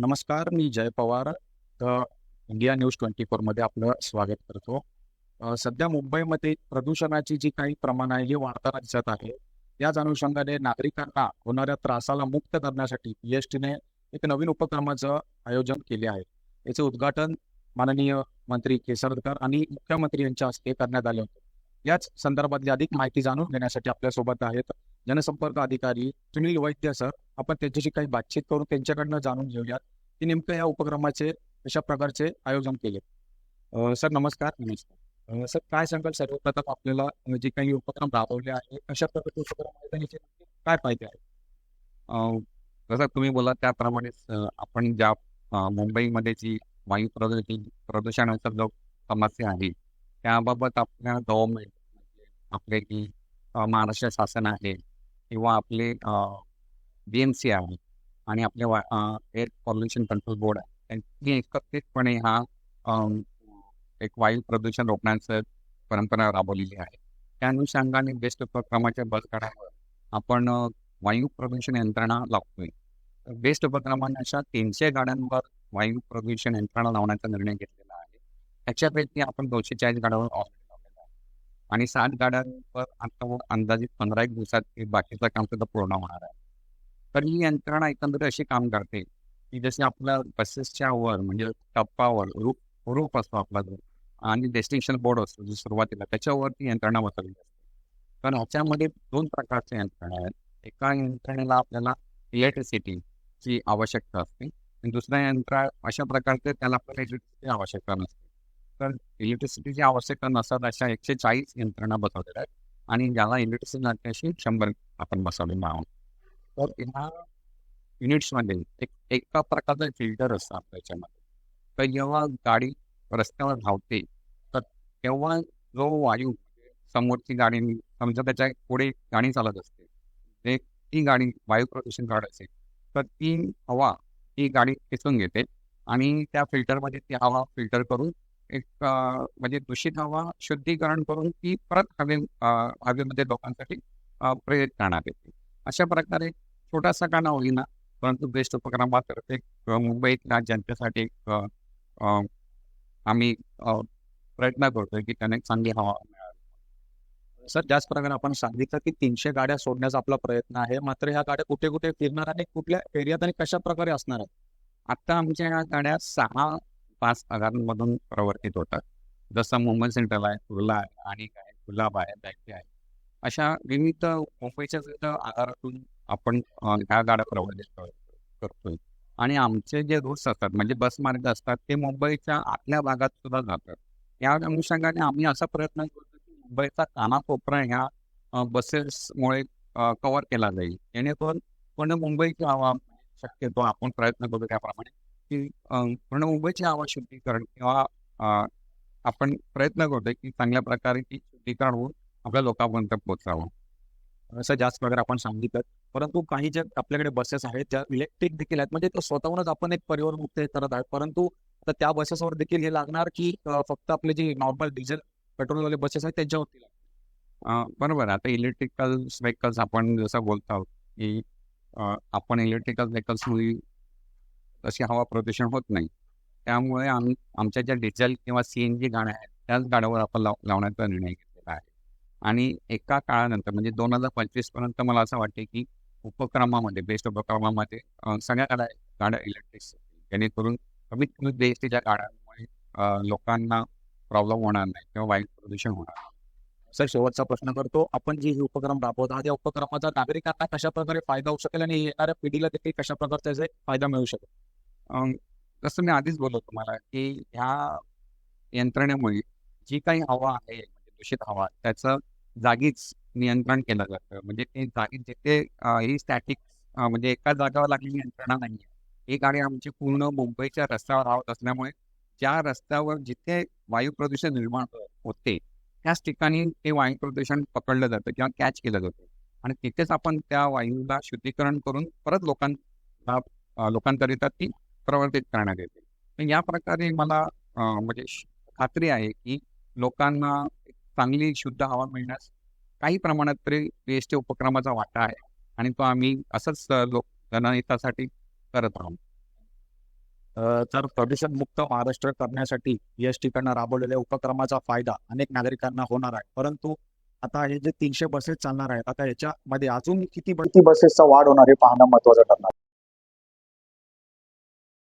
नमस्कार मी Jay Pawar. The India news twenty फोरमध्ये आपलं स्वागत करतो. सध्या मुंबईमध्ये प्रदूषणाची जी काही प्रमाण आहे हे वाढताना दिसत आहे याच अनुषंगाने नागरिकांना होणाऱ्या त्रासाला मुक्त करण्यासाठी पी टीने एक नवीन उपक्रमाचं आयोजन केले आहे. याचे उद्घाटन माननीय मंत्री केसरकर आणि मुख्यमंत्री यांच्या हस्ते करण्यात आले होते. याच संदर्भातली अधिक माहिती जाणून घेण्यासाठी आपल्यासोबत आहेत जनसंपर्क अधिकारी सुनील वैद्य सर. आपण त्यांच्याशी काही बातचीत करून त्यांच्याकडनं जाणून घेऊयात. की नेमकं या उपक्रमाचे कशा प्रकारचे आयोजन केले? सर नमस्कार. नमस्कार. सर काय सांगाल सर्वप्रथम आपल्याला? जे काही उपक्रम राबवले आहे कशा प्रकारचे उपक्रम काय फायदे आहेत? जसं तुम्ही बोला त्याप्रमाणेच अ, आपण ज्या मुंबईमध्ये जी वायू प्रदूषण प्रदूषणाचा जो समस्या आहे त्याबाबत आपल्या गव्हर्नमेंट आपले जी अ, महाराष्ट्र शासन आहे किंवा आपले बी एम सी आहे आणि आपले एअर पॉल्युशन कंट्रोल बोर्ड आहे. त्यांनी एकत्रितपणे हा एक वायू प्रदूषण रोखण्याचं परंपरा राबवलेली आहे. त्या अनुषंगाने बेस्ट उपक्रमाच्या बसगाड्यावर आपण वायू प्रदूषण यंत्रणा लावतोय. बेस्ट उपक्रमाने अशा तीनशे गाड्यांवर वायू प्रदूषण यंत्रणा लावण्याचा निर्णय घेतलेला आहे. त्याच्यापैकी आपण दोनशे चाळीस गाड्यांवर ऑलरेडी लावलेला आहे. आणि सात गाड्यांवर आता अंदाजित पंधरा एक दिवसात हे बाकीचं काम सुद्धा पूर्ण होणार आहे. तर ही यंत्रणा एकंदरीत अशी काम करते की जशी आपल्या बसेसच्या वर म्हणजे टप्पावर रूप रूप असतो आपला जो आणि डेस्टिनेशन बोर्ड असतो जो सुरुवातीला त्याच्यावरती यंत्रणा बसवली असते कारण ह्याच्यामध्ये दोन प्रकारच्या यंत्रणा आहेत. एका यंत्रणेला आपल्याला इलेक्ट्रिसिटीची आवश्यकता असते. आणि दुसऱ्या यंत्रा अशा प्रकारचे त्याला आपल्याला इलेक्ट्रिसिटी आवश्यकता नसते. तर इलेक्ट्रिसिटीची आवश्यकता नसतात अशा एकशे चाळीस यंत्रणा बसवलेल्या आहेत. आणि ज्याला इलेक्ट्रिसिटी लागते अशी शंभर आपण बसवलेल्या आहोत. तर ह्या युनिट्समध्ये एक एका प्रकारचं फिल्टर असतं आपल्या याच्यामध्ये. तर जेव्हा गाडी रस्त्यावर धावते तर तेव्हा जो वायू समोरची गाडी समजा त्याच्या पुढे गाडी चालत असते ते ती गाडी वायू प्रदूषण काढत असेल तर ती हवा ती गाडी खेचून घेते आणि त्या फिल्टरमध्ये ती हवा फिल्टर करून एक म्हणजे दूषित हवा शुद्धीकरण करून ती परत हवे हवेमध्ये लोकांसाठी प्रेरित करण्यात येते. अशा प्रकारे छोटासा का ना होईना परंतु बेस्ट उपक्रमातर्फे अं, मुंबईतल्या जनतेसाठी एक, आम्ही प्रयत्न करतोय की त्याने चांगली हवा मिळावी. सर त्याच प्रकारे आपण सांगितलं की तीनशे गाड्या सोडण्याचा आपला प्रयत्न आहे मात्र ह्या गाड्या कुठे कुठे फिरणार आणि कुठल्या एरियात आणि कशा प्रकारे असणार आहेत? आता आमच्या ह्या गाड्या सहा पाच आगारांमधून प्रवर्तित होतात. जसं मुंबई सेंट्रल आहे कुर्ला आहे आणि काय गुलाब आहे बॅक्टी आहे. अशा विविध मुंबईच्या विविध आगारातून आपण ह्या गाड्या प्रवास करतोय. आणि आमचे जे रूट्स असतात म्हणजे बस मार्ग असतात ते मुंबईच्या आतल्या भागात सुद्धा जातात. या अनुषंगाने आम्ही असा प्रयत्न करतो की मुंबईचा कानाकोपरा ह्या बसेसमुळे कव्हर केला जाईल. जेणेकरून पूर्ण मुंबईची हवा शक्यतो आपण प्रयत्न करतो त्याप्रमाणे की पूर्ण मुंबईची हवा शुद्धीकरण किंवा आपण प्रयत्न करतोय की चांगल्या प्रकारे ती शुद्धीकरण होऊन आपल्या लोकांपर्यंत पोहोचावं. असं जास्त वगैरे आपण सांगितलं. परंतु काही ज्या आपल्याकडे बसेस आहेत ज्या इलेक्ट्रिक देखील आहेत. म्हणजे स्वतःहूनच आपण एक परिवहन मुक्त करत आहे परंतु आता त्या बसेसवर देखील हे लागणार की फक्त आपले जे नॉर्मल डिझेल पेट्रोलवाले बसेस आहेत त्यांच्यावरती होतील बरोबर. आता इलेक्ट्रिकल व्हेकल्स आपण जसं बोलत आहोत की आपण इलेक्ट्रिकल व्हेकल्समुळे तशी हवा प्रदूषण होत नाही. त्यामुळे आम्ही आमच्या ज्या डिझेल किंवा सी एन जी गाड्या आहेत त्याच गाड्यावर आपण लाव लावण्याचा निर्णय घेतला. आणि एका काळानंतर म्हणजे दोन हजार पंचवीसपर्यंत मला असं वाटते की उपक्रमामध्ये बेस्ट उपक्रमामध्ये सगळ्या गाड्या गाड्या इलेक्ट्रिक जेणेकरून कमीत कमी देशाच्या गाड्यांमुळे लोकांना प्रॉब्लेम होणार नाही किंवा वायू प्रदूषण होणार नाही. सर शेवटचा प्रश्न करतो. आपण जे हे उपक्रम राबवत आहात या उपक्रमाचा नागरिकांना कशा प्रकारे फायदा होऊ शकेल आणि येणाऱ्या पिढीला देखील कशा प्रकारचा याचा फायदा मिळू शकेल? अं, जसं मी आधीच बोललो तुम्हाला की ह्या यंत्रणेमुळे जी काही हवा आहे दूषित हवा त्याचं जागीच नियंत्रण केलं जातं. म्हणजे ते जागी जिथे ही स्टॅटिक म्हणजे एका जागावर लागलेली यंत्रणा नाही आहे ही गाडी आमची पूर्ण मुंबईच्या रस्त्यावर राहत असल्यामुळे ज्या रस्त्यावर जिथे वायू प्रदूषण निर्माण होते त्याच ठिकाणी ते वायू प्रदूषण पकडलं जातं किंवा कॅच केलं जातं. आणि तिथेच आपण त्या वायूला शुद्धीकरण करून परत लोकांना लोकांकरिता ती प्रवर्तित करण्यात येते. या प्रकारे मला म्हणजे खात्री आहे की लोकांना चांगली शुद्ध हवा मिळण्यास काही प्रमाणात तरी पी एस टी उपक्रमाचा वाटा आहे. आणि तो आम्ही असंच लोक जनहितासाठी करत आहोत. तर प्रदूषण मुक्त महाराष्ट्र करण्यासाठी एस कडनं राबवलेल्या उपक्रमाचा फायदा अनेक नागरिकांना होणार आहे. परंतु आता हे जे तीनशे बसेस चालणार आहेत आता याच्यामध्ये अजून किती किती बसेसचा वाढ होणार हे पाहणं महत्वाचं ठरणार.